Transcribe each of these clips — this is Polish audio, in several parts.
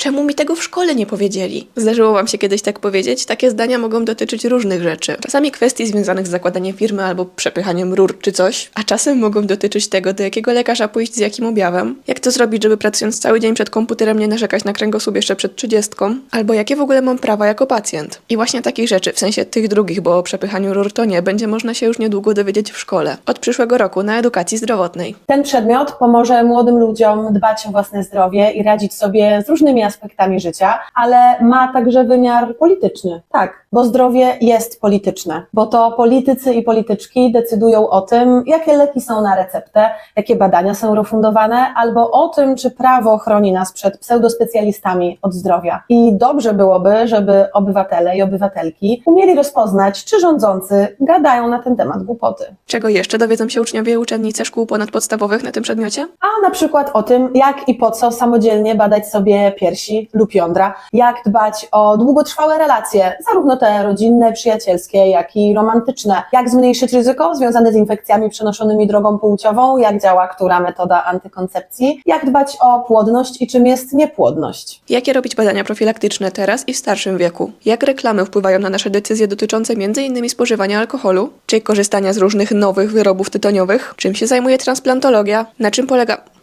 Czemu mi tego w szkole nie powiedzieli? Zdarzyło wam się kiedyś tak powiedzieć? Takie zdania mogą dotyczyć różnych rzeczy. Czasami kwestii związanych z zakładaniem firmy albo przepychaniem rur czy coś, a czasem mogą dotyczyć tego, do jakiego lekarza pójść z jakim objawem, jak to zrobić, żeby pracując cały dzień przed komputerem nie narzekać na kręgosłup jeszcze przed trzydziestką, albo jakie w ogóle mam prawa jako pacjent. I właśnie takich rzeczy, w sensie tych drugich, bo o przepychaniu rur to nie, będzie można się już niedługo dowiedzieć w szkole. Od przyszłego roku na edukacji zdrowotnej. Ten przedmiot pomoże młodym ludziom dbać o własne zdrowie i radzić sobie z różnymi aspektami życia, ale ma także wymiar polityczny. Tak, bo zdrowie jest polityczne, bo to politycy i polityczki decydują o tym, jakie leki są na receptę, jakie badania są refundowane, albo o tym, czy prawo chroni nas przed pseudospecjalistami od zdrowia. I dobrze byłoby, żeby obywatele i obywatelki umieli rozpoznać, czy rządzący gadają na ten temat głupoty. Czego jeszcze dowiedzą się uczniowie i uczennice szkół ponadpodstawowych na tym przedmiocie? A na przykład o tym, jak i po co samodzielnie badać sobie piersi lub jądra, jak dbać o długotrwałe relacje, zarówno te rodzinne, przyjacielskie, jak i romantyczne, jak zmniejszyć ryzyko związane z infekcjami przenoszonymi drogą płciową, jak działa która metoda antykoncepcji, jak dbać o płodność i czym jest niepłodność. Jakie robić badania profilaktyczne teraz i w starszym wieku? Jak reklamy wpływają na nasze decyzje dotyczące m.in. spożywania alkoholu? Czy korzystania z różnych nowych wyrobów tytoniowych? Czym się zajmuje transplantologia? Na czym polega...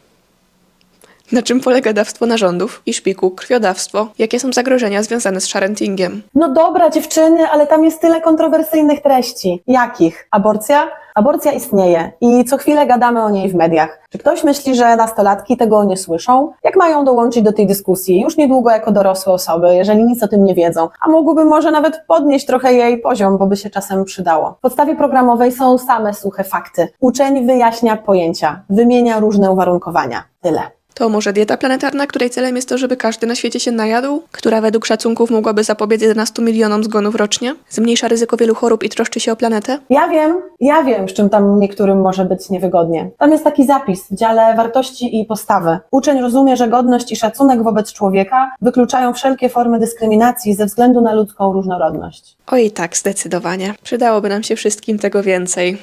Na czym polega dawstwo narządów i szpiku, krwiodawstwo? Jakie są zagrożenia związane z sharentingiem? No dobra, dziewczyny, ale tam jest tyle kontrowersyjnych treści. Jakich? Aborcja? Aborcja istnieje i co chwilę gadamy o niej w mediach. Czy ktoś myśli, że nastolatki tego nie słyszą? Jak mają dołączyć do tej dyskusji już niedługo jako dorosłe osoby, jeżeli nic o tym nie wiedzą? A mogłyby może nawet podnieść trochę jej poziom, bo by się czasem przydało. W podstawie programowej są same suche fakty. Uczeń wyjaśnia pojęcia, wymienia różne uwarunkowania. Tyle. To może dieta planetarna, której celem jest to, żeby każdy na świecie się najadł? Która według szacunków mogłaby zapobiec 11 milionom zgonów rocznie? Zmniejsza ryzyko wielu chorób i troszczy się o planetę? Ja wiem, ja wiem, z czym tam niektórym może być niewygodnie. Tam jest taki zapis w dziale wartości i postawy. Uczeń rozumie, że godność i szacunek wobec człowieka wykluczają wszelkie formy dyskryminacji ze względu na ludzką różnorodność. Oj tak, zdecydowanie. Przydałoby nam się wszystkim tego więcej.